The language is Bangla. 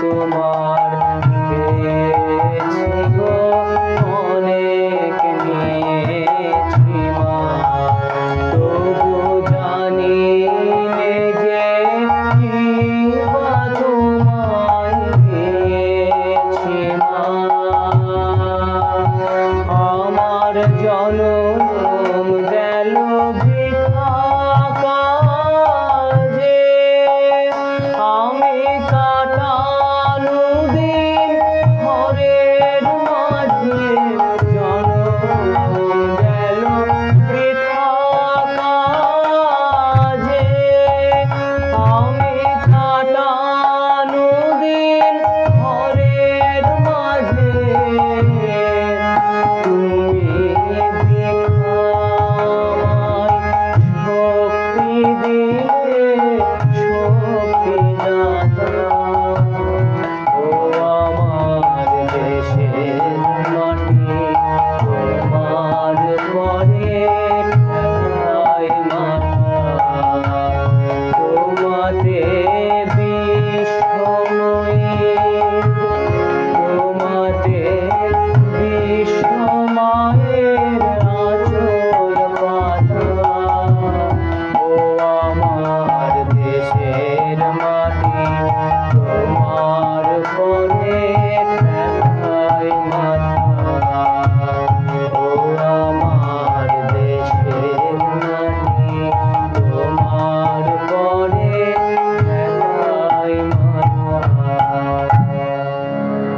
তোমার অনেক নিয়েছি মা তবু জানি যে তোমায় দিয়েছি মা আমার জনম